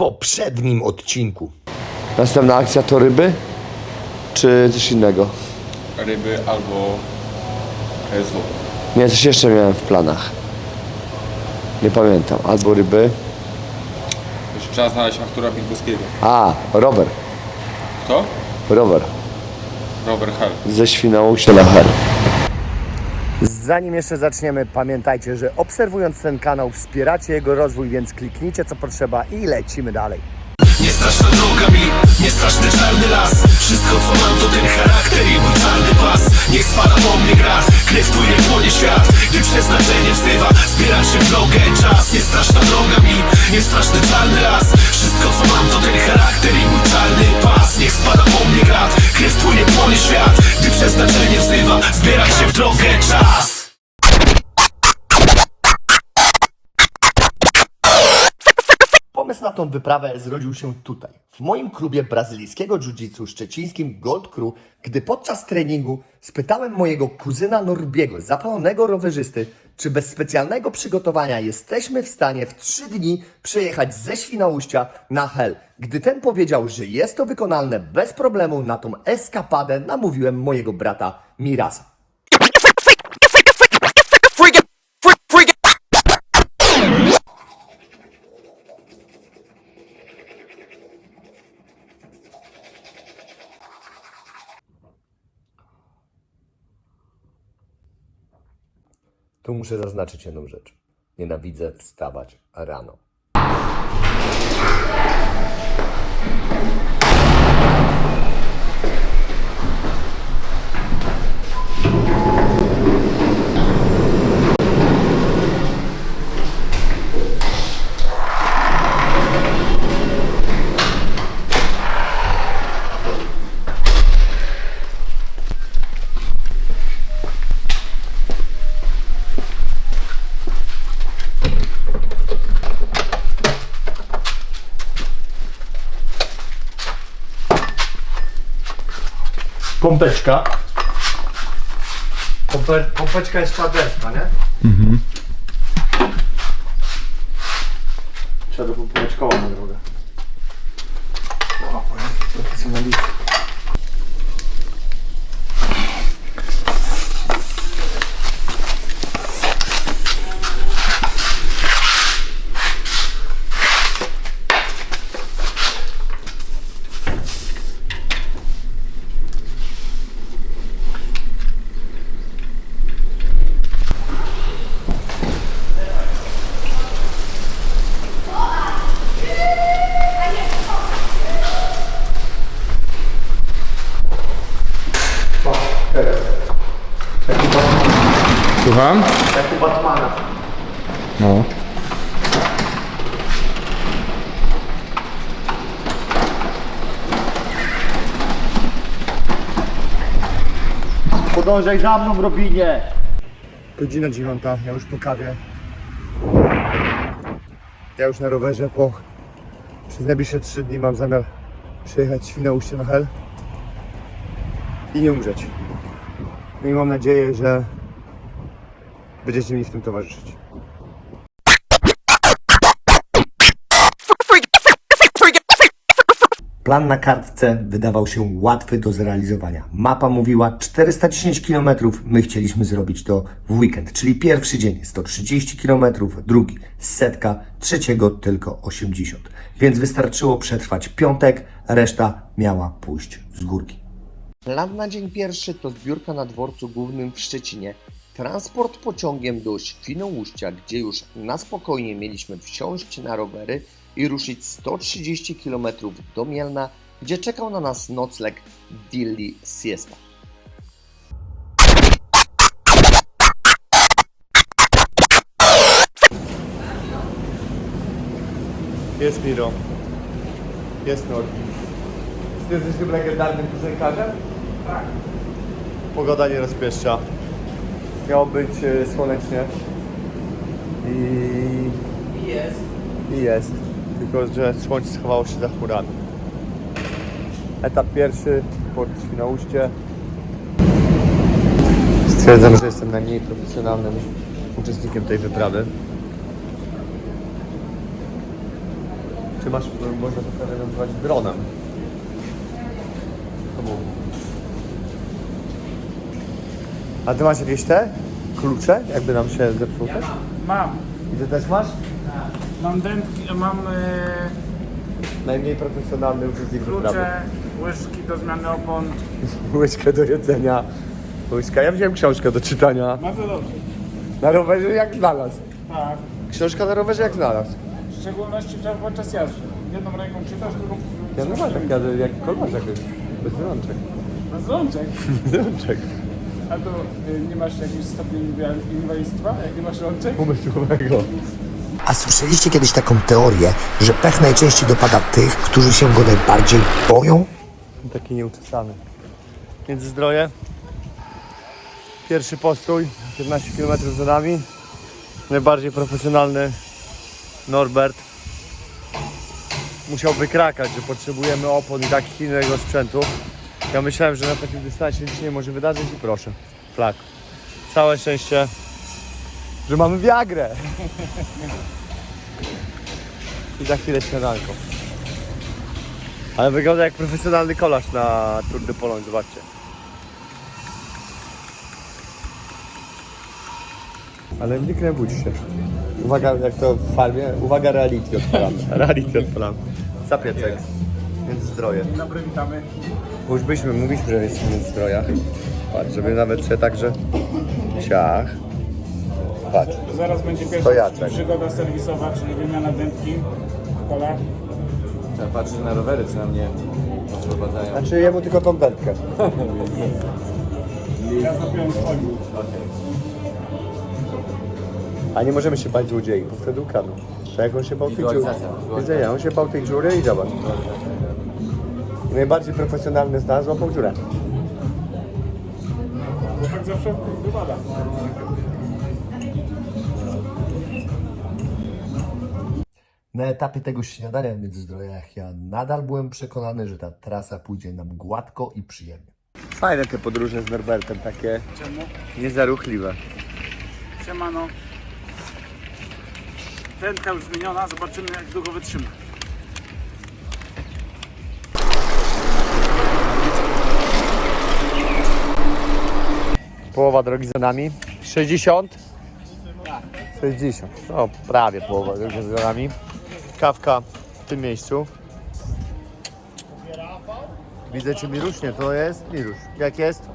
poprzednim odcinku. Następna akcja to ryby? Czy coś innego? ryby albo KSW. Nie, coś jeszcze miałem w planach. Nie pamiętam. Albo ryby. Jeszcze trzeba znaleźć Artura Binkowskiego. A, rower. Kto? Rower. Robert Hell. Ze Świnoujścia na Her. Zanim jeszcze zaczniemy, pamiętajcie, że obserwując ten kanał wspieracie jego rozwój, więc kliknijcie co potrzeba i lecimy dalej. Nie straszna droga mi, nie straszny czarny las. Wszystko co mam to ten charakter i mój czarny pas. Niech spada po mnie grat, krew płynie płonie świat. Gdy przeznaczenie wzywa, zbierać się w drogę. Czas Nie straszna droga mi, nie straszny czarny las. Wszystko co mam to ten charakter i mój czarny pas. Niech spada po mnie grat, krew płynie płonie świat. Gdy przeznaczenie wzywa, zbierać się w drogę. Czas Pomysł na tą wyprawę zrodził się tutaj, w moim klubie brazylijskiego jiu-jitsu szczecińskim Gold Crew, gdy podczas treningu spytałem mojego kuzyna Norbiego, zapalonego rowerzysty, czy bez specjalnego przygotowania jesteśmy w stanie w trzy dni przejechać ze Świnoujścia na Hel. Gdy ten powiedział, że jest to wykonalne bez problemu, na tą eskapadę namówiłem mojego brata Mirasa. Tu muszę zaznaczyć jedną rzecz. Nienawidzę wstawać rano. Pompeczka. Pompe, pompeczka jest czarderska, nie? Podążaj za mną, Robinie! Godzina dziewiąta, ja już po kawie. Ja już na rowerze po... Przez najbliższe trzy dni mam zamiar przejechać Świnoujście na Hel i nie umrzeć. No i mam nadzieję, że będziecie mi w tym towarzyszyć. Plan na kartce wydawał się łatwy do zrealizowania. Mapa mówiła 410 km, my chcieliśmy zrobić to w weekend, czyli pierwszy dzień 130 km, drugi setka, trzeciego tylko 80. Więc wystarczyło przetrwać piątek, reszta miała pójść z górki. Plan na dzień pierwszy to zbiórka na dworcu głównym w Szczecinie, transport pociągiem do Świnoujścia, gdzie już na spokojnie mieliśmy wsiąść na rowery i ruszyć 130 km do Mielna, gdzie czekał na nas nocleg w willi Siesta. Jest Miro. Jest Norbi. Ty jesteś tym legendarnym piosenkarzem? Tak. Pogoda nie rozpieszcza. Miało być e, słonecznie. I... I jest. I jest. Tylko, że słońce schowało się za chmurami. Etap pierwszy, port Świnoujście. Stwierdzam, że jestem najmniej profesjonalnym uczestnikiem tej wyprawy. Czy masz, można to prawie nazywać dronem? A ty masz jakieś te klucze, jakby nam się zepsuł też? Mam. I ty też masz? Mam dętki, mam e, Najmniej profesjonalny uczestnik wyprawy. klucze, łyżki do zmiany opon. Łyżkę do jedzenia. Łyżka. Ja wziąłem książkę do czytania. Bardzo dobrze. Na rowerze jak znalazł. Tak. Książka na rowerze jak znalazł. W szczególności w- podczas jazdy. Jedną ręką czytasz, drugą... Ja no tak, jadę jak jakoś. Bez rączek. Bez rączek. Bez rączek. A to y, nie masz jakiegoś stopnia inwa- inwalidztwa, jak nie masz rączek? Umysłowego. A słyszeliście kiedyś taką teorię, że pech najczęściej dopada tych, którzy się go najbardziej boją? Taki nieuczesany. Międzyzdroje. Pierwszy postój, 15 km za nami. Najbardziej profesjonalny Norbert. Musiał wykrakać, że potrzebujemy opon i tak innego sprzętu. Ja myślałem, że na takim dystansie nic nie może wydarzyć i proszę. Flak. Całe szczęście, że mamy Viagrę. I za chwilę śniadanko. Ale wygląda jak profesjonalny kolarz na Tour de Pologne, zobaczcie. Ale nie krępuć się. Uwaga, jak to w farmie, uwaga reality odpalam. reality odpalam. Zapiecek. Międzyzdroje. Dzień dobry, witamy. Bo już byśmy, mówiliśmy, że jest w międzyzdrojach. Patrz, żeby nawet sobie także ciach. Patrz. Zaraz będzie pierwsza Stojaczek. przygoda serwisowa, czyli wymiana dętki w kolach. Trzeba patrzeć na rowery, co na mnie odprowadzają. Znaczy jemu tylko tą dętkę. Ja zapiąłem swoim. A nie możemy się bać złodziei, bo wtedy ukradną. To jak on się bał tej dziury. Wizualizacja. Widzenia, on się bał tej dziury i zobacz. Najbardziej profesjonalny z nas złapał dziurę. Bo tak zawsze wypada. Na etapie tego śniadania w Międzyzdrojach ja nadal byłem przekonany, że ta trasa pójdzie nam gładko i przyjemnie. Fajne te podróże z Norbertem, takie Czemu? niezaruchliwe. Siemano. Dętka już zmieniona, zobaczymy jak długo wytrzyma. Połowa drogi za nami. 60? 60. No, prawie połowa drogi za nami. Kawka w tym miejscu. Widzę, czy Mirusz? Nie, to jest Mirusz. Jak jest?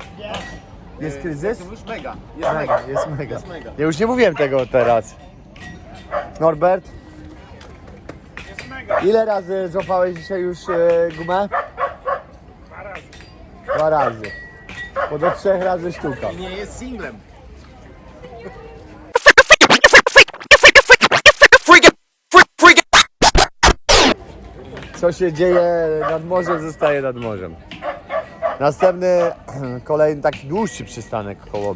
Jest kryzys? Już mega. Jest mega. Jest mega. Ja już nie mówiłem tego teraz. Norbert? Jest mega. Ile razy złapałeś dzisiaj już e, gumę? Dwa razy. Dwa razy. Bo do trzech razy sztuka. Nie jest singlem. Co się dzieje nad morzem, zostaje nad morzem. Następny, kolejny taki dłuższy przystanek koło.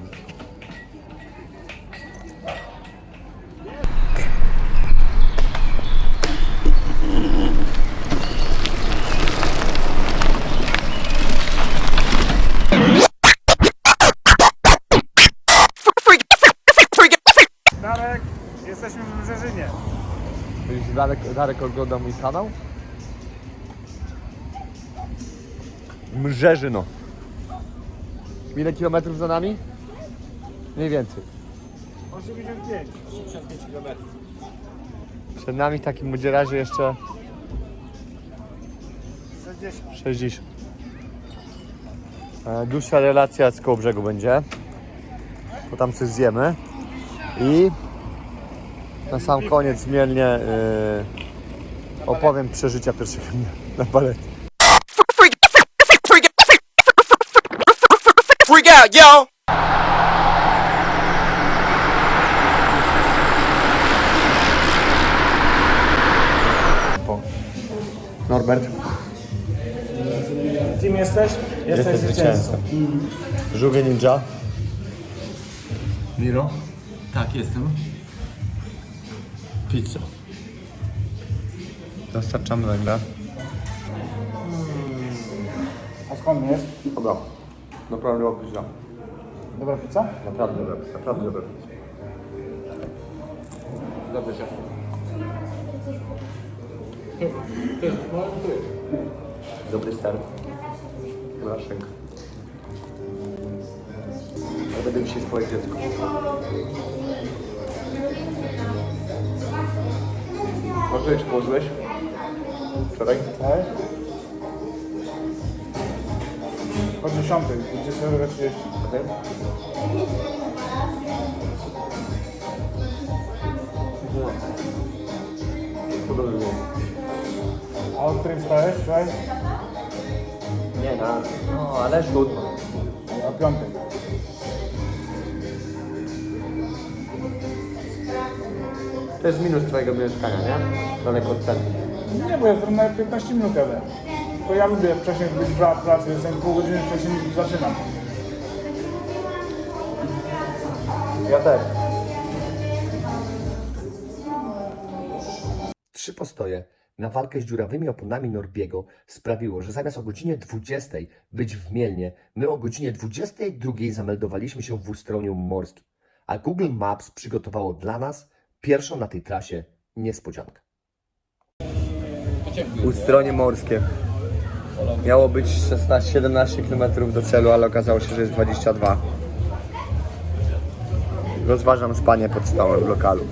Darek, jesteśmy w Brzeżynie. Darek, Darek ogląda mój kanał? Mrzeżyno. Ile kilometrów za nami? Mniej więcej. 85. Przed nami w takim bądź razie jeszcze 60. 60. E, Dłuższa relacja z koło brzegu będzie. Bo tam coś zjemy. I na sam koniec zmiennie e, opowiem przeżycia pierwszego dnia na balecie. Out, yo! Norbert. Kim jesteś? Jesteś zwycięzcą. Żółwie ninja. Miro? Tak, jestem. Pizza. Dostarczamy węgla. A skąd jest? Dobra. Naprawdę dobra pizza. Dobra pizza? Naprawdę dobra. Naprawdę dobra pizza. Dobrze się. Dobry start. Blaszek. Ja będę dzisiaj swoje dziecko. Może czy położyłeś? Wczoraj? Tak? Po 10, 20.30. Okej. Podobnie. A o której wstałeś wczoraj? Nie, na... No, ale siódma. O 5. To jest minus twojego mieszkania, nie? Daleko od centrum. Nie, bo ja zrobię na 15 minut jadę. Bo ja lubię wcześniej być w pracy, jestem pół godziny wcześniej niż zaczynam. Ja też. Trzy postoje na walkę z dziurawymi oponami Norbiego sprawiło, że zamiast o godzinie 20 być w Mielnie, my o godzinie 22 zameldowaliśmy się w Ustroniu Morskim. A Google Maps przygotowało dla nas pierwszą na tej trasie niespodziankę. Ustronie morskie. Miało być 16-17 km do celu, ale okazało się, że jest 22. Rozważam spanie pod stołem w lokalu.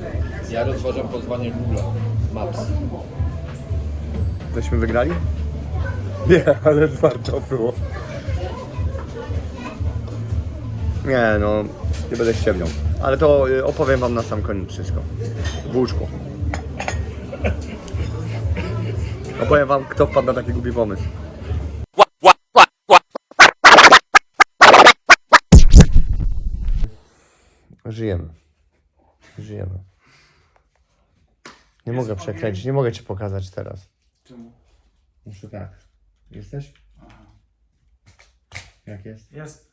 Ja rozważam pozwanie Google Maps. Tośmy wygrali? Nie, ale warto było. Nie no, nie będę ściemniał. Ale to y, opowiem wam na sam koniec wszystko. W łóżku. Opowiem wam, kto wpadł na taki głupi pomysł. Żyjemy. Żyjemy. Nie mogę przekręcić, nie mogę ci pokazać teraz. Czemu? Muszę tak. Jesteś? Jak jest? Jest.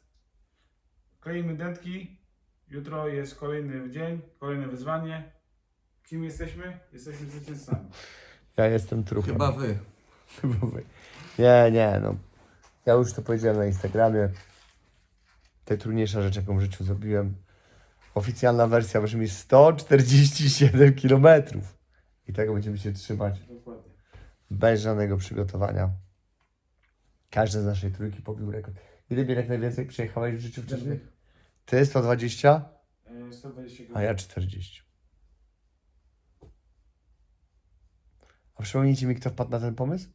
Kleimy dętki. Jutro jest kolejny dzień, kolejne wyzwanie. Kim jesteśmy? Jesteśmy zwycięzcami. Ja jestem trupem. Chyba wy. Chyba wy. Nie, nie, no. Ja już to powiedziałem na Instagramie. Najtrudniejsza rzecz, jaką w życiu zrobiłem. Oficjalna wersja brzmi 147 km. I tego będziemy się trzymać Dokładnie. bez żadnego przygotowania. Każdy z naszej trójki pobił rekord. Ile bieg najwięcej przejechałeś w życiu wcześniej? Ty 120, E, 120 km. a ja 40. A przypomnijcie mi, kto wpadł na ten pomysł?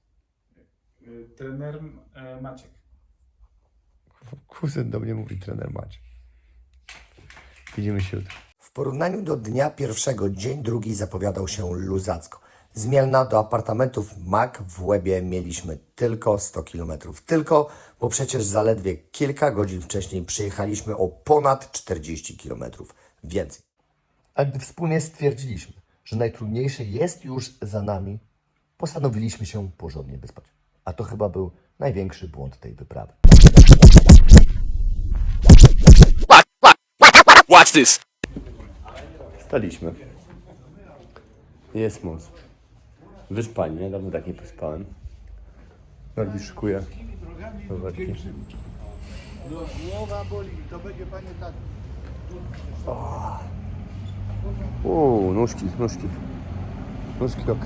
E, Trener e, Maciek. Kuzyn do mnie mówi trener Macie. Widzimy się jutro. W porównaniu do dnia pierwszego, dzień drugi zapowiadał się luzacko. Z Mielna do apartamentów MAC w Łebie mieliśmy tylko 100 km. Tylko, bo przecież zaledwie kilka godzin wcześniej przyjechaliśmy o ponad 40 km więcej. A gdy wspólnie stwierdziliśmy, że najtrudniejsze jest już za nami, postanowiliśmy się porządnie wyspać. A to chyba był największy błąd tej wyprawy. Watch this. Staliśmy. Jest moc. Wyspani, nie? Dawno tak nie pospałem. Norbi szykuje. rowerki. Uuu, nóżki, nóżki. Nóżki ok.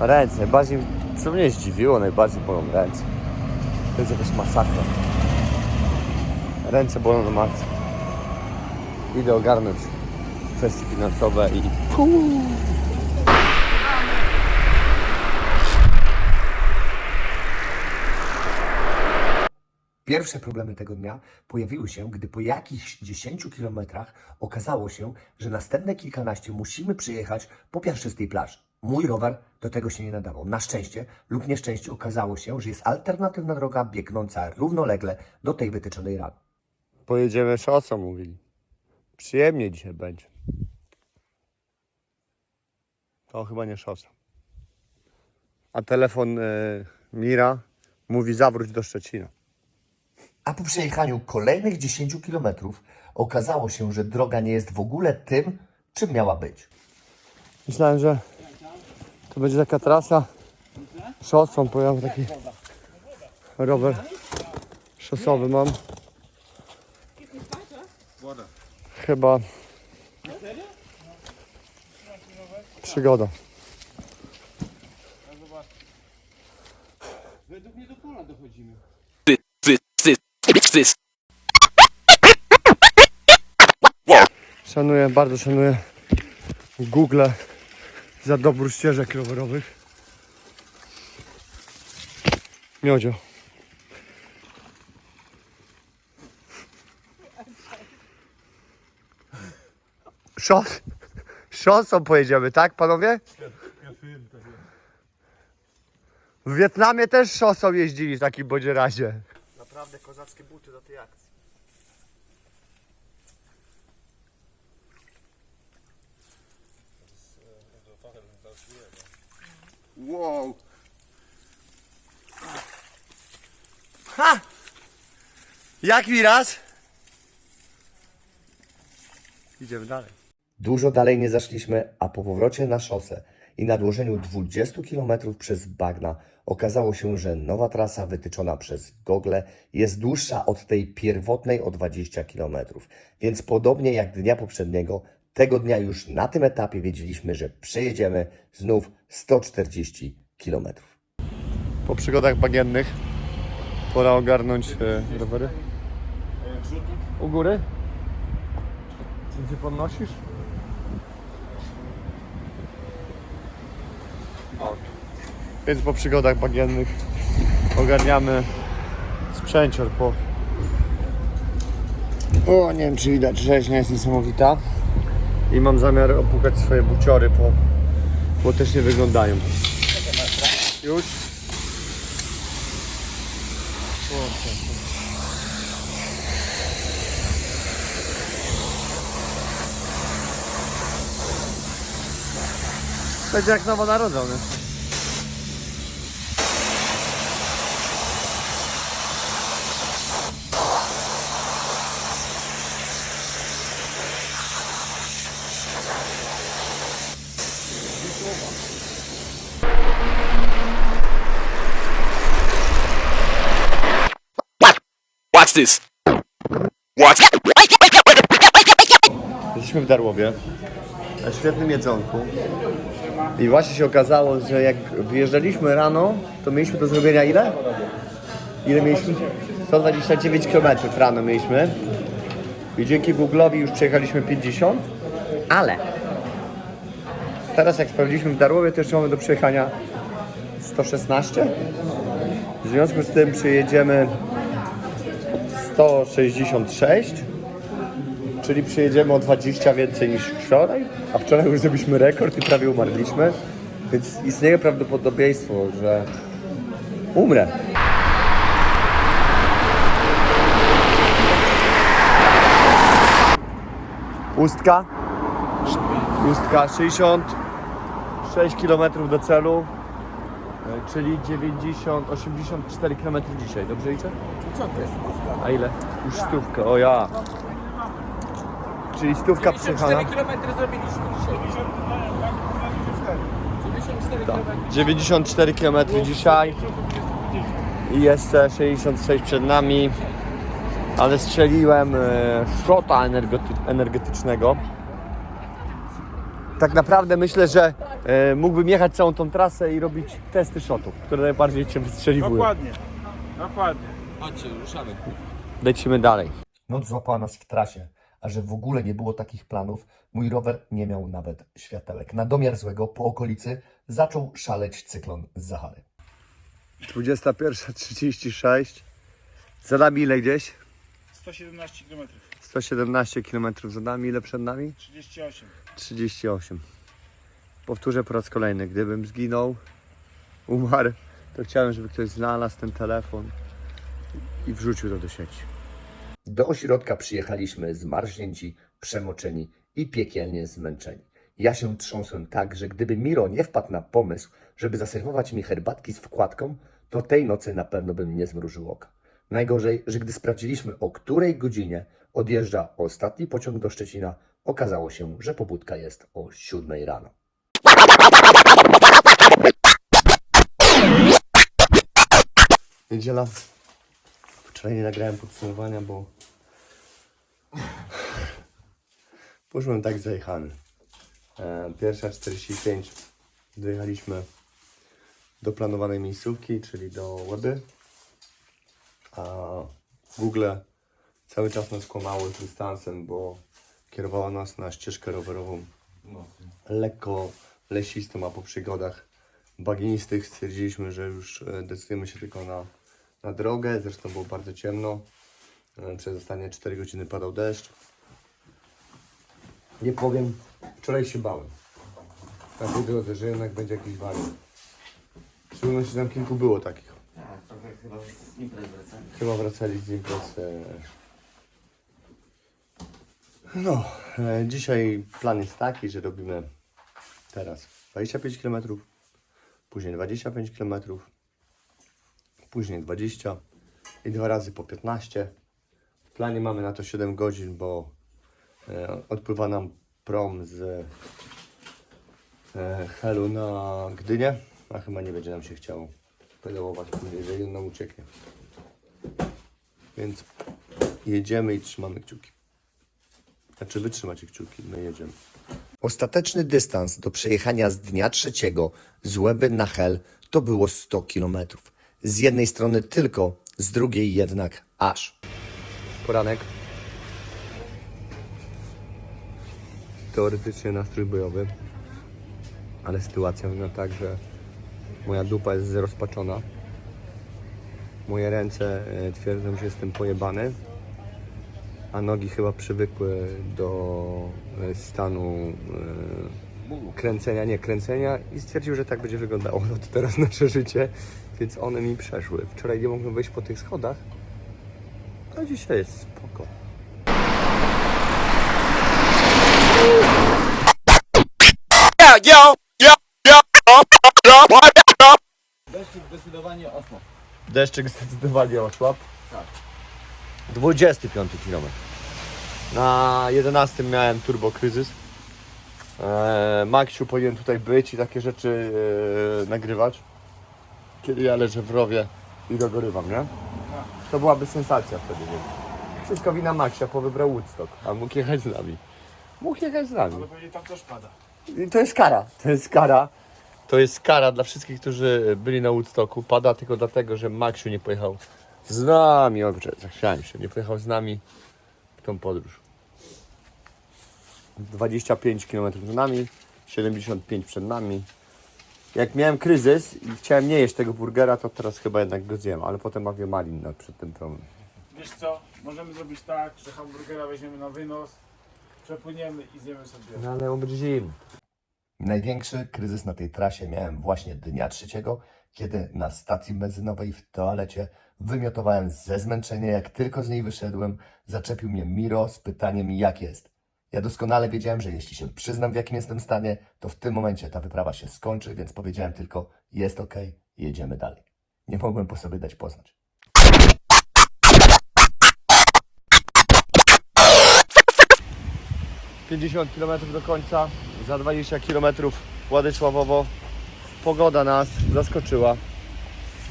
Ręce, najbardziej, co mnie zdziwiło, najbardziej bolą ręce. To jest jakaś masakra. Ręce bolą na maksa. Idę ogarnąć kwestie finansowe i... Pierwsze problemy tego dnia pojawiły się, gdy po jakichś 10 kilometrach okazało się, że następne kilkanaście musimy przejechać po piaszczystej plaży. Mój rower do tego się nie nadawał. Na szczęście lub nieszczęście okazało się, że jest alternatywna droga biegnąca równolegle do tej wytyczonej ramy. Pojedziemy szosą, mówili. Przyjemnie dzisiaj będzie. To chyba nie szosa. A telefon y, Mira mówi zawróć do Szczecina. A po przejechaniu kolejnych 10 kilometrów okazało się, że droga nie jest w ogóle tym, czym miała być. Myślałem, że to będzie taka trasa szosą, bo ja mam taki rower szosowy mam. Chyba przygoda. Szanuję, bardzo szanuję Google za dobór ścieżek rowerowych. Miodzio. Szos, szosą pojedziemy, tak panowie? W Wietnamie też szosą jeździli w takim bądź razie. Naprawdę kozackie buty do tej akcji. Wow. Ha! Jak mi raz? Idziemy dalej. Dużo dalej nie zaszliśmy, a po powrocie na szosę i nadłożeniu 20 km przez bagna okazało się, że nowa trasa wytyczona przez Google jest dłuższa od tej pierwotnej o 20 km. Więc podobnie jak dnia poprzedniego, tego dnia już na tym etapie wiedzieliśmy, że przejedziemy znów 140 km. Po przygodach bagiennych pora ogarnąć e, rowery. U góry? Gdzie podnosisz? O. Więc po przygodach bagiennych ogarniamy sprzęcior po... O, nie wiem czy widać, rzeźnia jest niesamowita. I mam zamiar opukać swoje buciory, bo, bo też nie wyglądają. Już? Będzie jak nowonarodzony. This. Watch. Jesteśmy w Darłowie, na świetnym jedzonku. I właśnie się okazało, że jak wyjeżdżaliśmy rano, to mieliśmy do zrobienia ile? Ile mieliśmy? 129 km rano mieliśmy. I dzięki Google'owi już przejechaliśmy 50, ale teraz jak sprawdziliśmy w Darłowie, to jeszcze mamy do przejechania 116. W związku z tym przejedziemy 166. Czyli przyjedziemy o 20 więcej niż wczoraj, a wczoraj już zrobiliśmy rekord i prawie umarliśmy, więc istnieje prawdopodobieństwo, że umrę. Pustka. Pustka 66 km do celu, czyli 90, 84 km dzisiaj. Dobrze liczę? Co to jest? A ile? Już stówka, o ja. Czyli stówka przejechana. km zrobiliśmy dzisiaj. 94 Tak. 94 km dzisiaj i jeszcze 66 przed nami, ale strzeliłem e, szrota energety- energetycznego. Tak naprawdę myślę, że e, mógłbym jechać całą tą trasę i robić testy shotów, które najbardziej Cię wystrzeliwują. Dokładnie. Dokładnie. Chodźcie, ruszamy. Lecimy dalej. Noc złapała nas w trasie, a że w ogóle nie było takich planów, mój rower nie miał nawet światełek. Na domiar złego po okolicy zaczął szaleć cyklon z Zahary. 21.36. Za nami ile gdzieś? 117 km. 117 km za nami, ile przed nami? 38. 38. Powtórzę po raz kolejny. Gdybym zginął, umarł, to chciałem, żeby ktoś znalazł ten telefon i wrzucił to do sieci. Do ośrodka przyjechaliśmy zmarznięci, przemoczeni i piekielnie zmęczeni. Ja się trząsłem tak, że gdyby Miro nie wpadł na pomysł, żeby zaserwować mi herbatki z wkładką, to tej nocy na pewno bym nie zmrużył oka. Najgorzej, że gdy sprawdziliśmy o której godzinie odjeżdża ostatni pociąg do Szczecina, okazało się, że pobudka jest o 7 rano. Niedziela. Wczoraj nie nagrałem podsumowania, bo poszłem tak zajechany. E, Pierwsza 45 dojechaliśmy do planowanej miejscówki, czyli do Łeby. A Google cały czas nas kłamało z dystansem, bo kierowało nas na ścieżkę rowerową lekko lesistą, a po przygodach bagienistych stwierdziliśmy, że już e, decydujemy się tylko na, na drogę. Zresztą było bardzo ciemno. E, Przez ostatnie 4 godziny padał deszcz. Nie powiem, wczoraj się bałem. Na tej drodze, że jednak będzie jakiś wariant. W szczególności tam kilku było takich. Tak, trochę chyba z imprez wracamy. Chyba wracali z imprez. e. No, e, dzisiaj plan jest taki, że robimy teraz 25 km, później 25 km, później 20 i dwa razy po 15. W planie mamy na to 7 godzin, bo e, odpływa nam prom z e, Helu na Gdynię, a chyba nie będzie nam się chciało pedałować później, że jedno ucieknie. Więc jedziemy i trzymamy kciuki. Znaczy wytrzymacie kciuki, my jedziemy. Ostateczny dystans do przejechania z dnia trzeciego z Łeby na Hel to było 100 km. Z jednej strony tylko, z drugiej jednak aż. Poranek. Teoretycznie nastrój bojowy, ale sytuacja wygląda tak, że moja dupa jest zrozpaczona. Moje ręce e, twierdzą, że jestem pojebany, a nogi chyba przywykły do e, stanu e, kręcenia, nie kręcenia i stwierdził, że tak będzie wyglądało no to teraz nasze życie, więc one mi przeszły. Wczoraj nie mogłem wejść po tych schodach, a dzisiaj jest spoko. Deszczyk zdecydowanie osłab. Deszczyk zdecydowanie osłabł. Tak. 25 km. Na 11 miałem turbo kryzys. Eee, Maksiu powinien tutaj być i takie rzeczy e, nagrywać. Kiedy ja leżę w rowie i dogorywam, nie? To byłaby sensacja wtedy, nie? Wszystko wina Maksia, bo wybrał Woodstock, a mógł jechać z nami. Mógł jechać z nami. Ale pewnie tam też pada. I to jest kara. To jest kara. To jest kara dla wszystkich, którzy byli na Woodstocku. Pada tylko dlatego, że Maksiu nie pojechał z nami. O, kurczę, zachwiałem się. Nie pojechał z nami w tą podróż. 25 km za nami, 75 przed nami. Jak miałem kryzys i chciałem nie jeść tego burgera, to teraz chyba jednak go zjem, ale potem mam malin na przed tym problem. Wiesz co, możemy zrobić tak, że hamburgera weźmiemy na wynos, przepłyniemy i zjemy sobie. No ale on będzie zimny. Największy kryzys na tej trasie miałem właśnie dnia trzeciego, kiedy na stacji benzynowej w toalecie wymiotowałem ze zmęczenia. Jak tylko z niej wyszedłem, zaczepił mnie Miro z pytaniem, jak jest. Ja doskonale wiedziałem, że jeśli się przyznam, w jakim jestem stanie, to w tym momencie ta wyprawa się skończy, więc powiedziałem tylko, jest ok, jedziemy dalej. Nie mogłem po sobie dać poznać. - 50 km do końca, za 20 km Władysławowo. Pogoda nas zaskoczyła.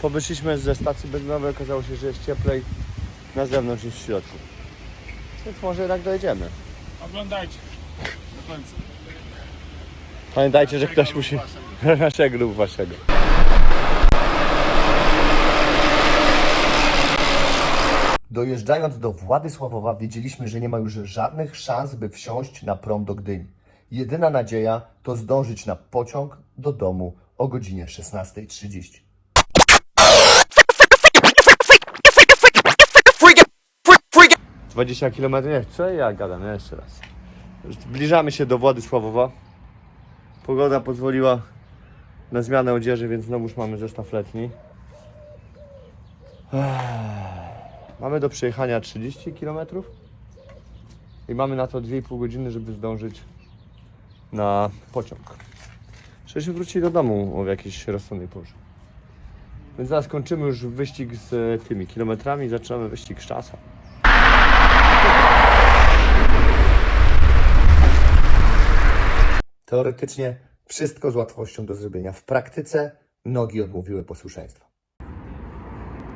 Po wyszliśmy ze stacji benzynowej, okazało się, że jest cieplej na zewnątrz niż w środku. Więc może jednak dojedziemy. Oglądajcie do końca. Pamiętajcie, że ktoś musi... Naszego lub waszego. Dojeżdżając do Władysławowa wiedzieliśmy, że nie ma już żadnych szans, by wsiąść na prom do Gdyni. Jedyna nadzieja to zdążyć na pociąg do domu o godzinie 16.30. 20 km, nie, co ja gadam, jeszcze raz. Zbliżamy się do Władysławowa. Pogoda pozwoliła na zmianę odzieży, więc znowuż mamy zestaw letni. Mamy do przejechania 30 km i mamy na to 2,5 godziny, żeby zdążyć na pociąg. Żebyśmy wrócili do domu o jakiejś rozsądnej porze. Więc zaraz kończymy już wyścig z tymi kilometrami zaczynamy wyścig z czasem. Teoretycznie wszystko z łatwością do zrobienia. W praktyce nogi odmówiły posłuszeństwa.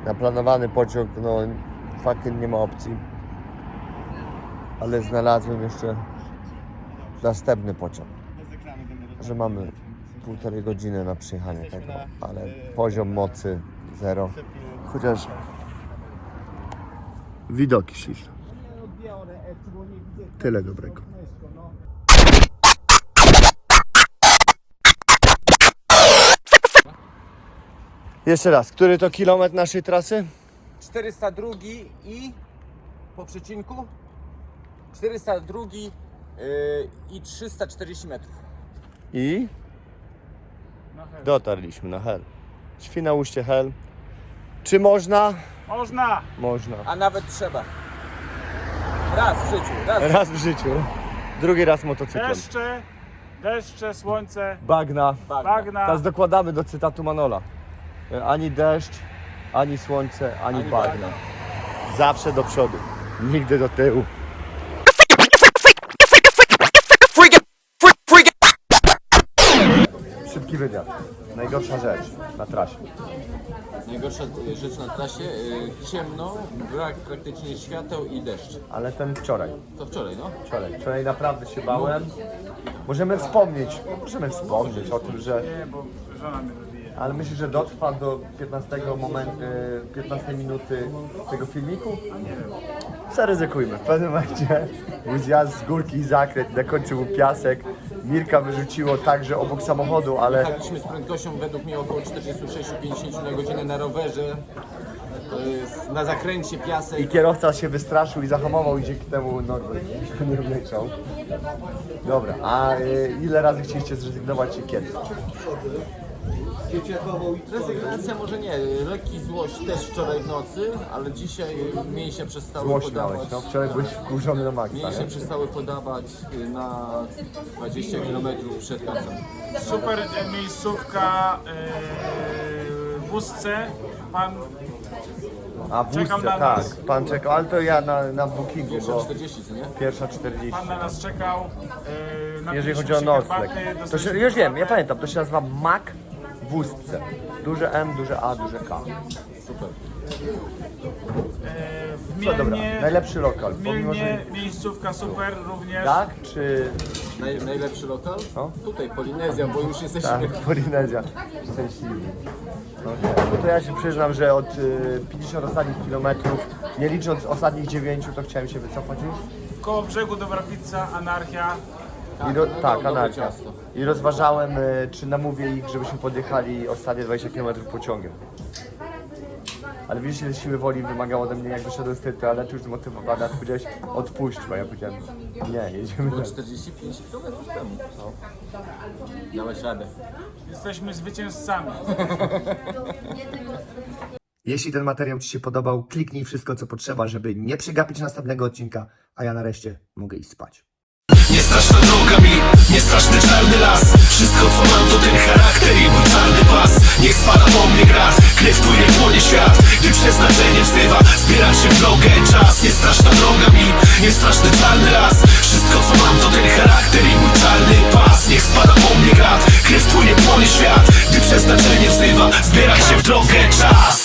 Na planowany pociąg, no fucking nie ma opcji. Ale znalazłem jeszcze następny pociąg. Że mamy półtorej godziny na przyjechanie tego, ale poziom mocy zero. Chociaż widoki śliczne. Tyle dobrego. Jeszcze raz, który to kilometr naszej trasy? 402 i po przecinku 402 yy, i 340 metrów. I dotarliśmy na Hel. Świnoujście Hel. Czy można? Można! Można. A nawet trzeba. Raz w życiu, raz. Raz w życiu. Drugi raz motocyklem. Deszcze, deszcze, słońce, Bagna. bagna. Teraz dokładamy do cytatu Manola. Ani deszcz, ani słońce, ani, Ani bagna. bagna. Zawsze do przodu. Nigdy do tyłu. Szybki wywiad. Najgorsza rzecz na trasie. Najgorsza rzecz na trasie, y, ciemno, brak praktycznie świateł i deszcz. Ale ten wczoraj. To wczoraj, no. Wczoraj. Wczoraj naprawdę się bałem. Możemy wspomnieć, możemy wspomnieć o tym, że Nie, bo żona mnie. Ale myślisz, że dotrwa do 15 momentu, 15 minuty tego filmiku? Nie wiem. Zaryzykujmy. W pewnym momencie był zjazd z górki i zakręt, na końcu był piasek. Mirka wyrzuciło także obok samochodu, ale Jechaliśmy z prędkością według mnie około 46-50 na godzinę na rowerze. To jest na zakręcie piasek. i kierowca się wystraszył i zahamował i dzięki temu Norbert nie wleciał. Dobra, a y, ile razy chcieliście zrezygnować i kiedy? Rezygnacja może nie, lekki złość też wczoraj w nocy, ale dzisiaj mięśnie przestały Złość podawać. miałeś, no wczoraj byłeś wkurzony na maksa, Mięśnie nie? przestały podawać y, na 20 km przed końcem. Super e, miejscówka e, w Wózce. Pan A w Czekam wózce, na tak, nas. pan czekał, ale to ja na, na bookingu, Pierwsza bo 40, co nie? pierwsza 40. Pan na nas czekał. E, Jeżeli chodzi o się nocleg. herbaty, To się, dostaliśmy już wiem, ja herbatę. pamiętam, to się nazywa Mac wózce. Duże M, duże A, duże K. Super. E, w No dobra, Mielnie, najlepszy lokal. w Pomimo, że... Mielnie miejscówka super również. Tak? Czy Naj, najlepszy lokal? No. Tutaj Polinezja, bo już jesteśmy tak, Polinezja? Szczęśliwi. Okay. No to ja się przyznam, że od y, 50 ostatnich kilometrów, nie licząc ostatnich 9, to chciałem się wycofać już. W koło brzegu dobra pizza, anarchia. I no tak, anarchia. ciasto. I rozważałem, y, czy namówię ich, żebyśmy podjechali ostatnie 20 km pociągiem. Ale widzisz, ile siły woli wymagało ode mnie, jak wyszedłem z tej toalety, już zmotywowany, a ty powiedziałeś, odpuść, bo ja powiedziałem, nie, jedziemy Było dalej. 45 km temu. No. Dałeś radę. Jesteśmy zwycięzcami. Jeśli ten materiał Ci się podobał, kliknij wszystko, co potrzeba, żeby nie przegapić następnego odcinka, a ja nareszcie mogę iść spać. Nie straszna mi, nie straszny czarny las. Wszystko co mam to ten charakter i mój czarny pas. Niech spada po mnie grat, krew płynie, płonie świat. Gdy przeznaczenie wzywa, zbierać się w drogę. Czas Nie straszna droga mi, nie straszny czarny las. Wszystko co mam to ten charakter i mój czarny pas. Niech spada po mnie grat, krew płynie, płonie świat. Gdy przeznaczenie wzywa, zbierać się w drogę. Czas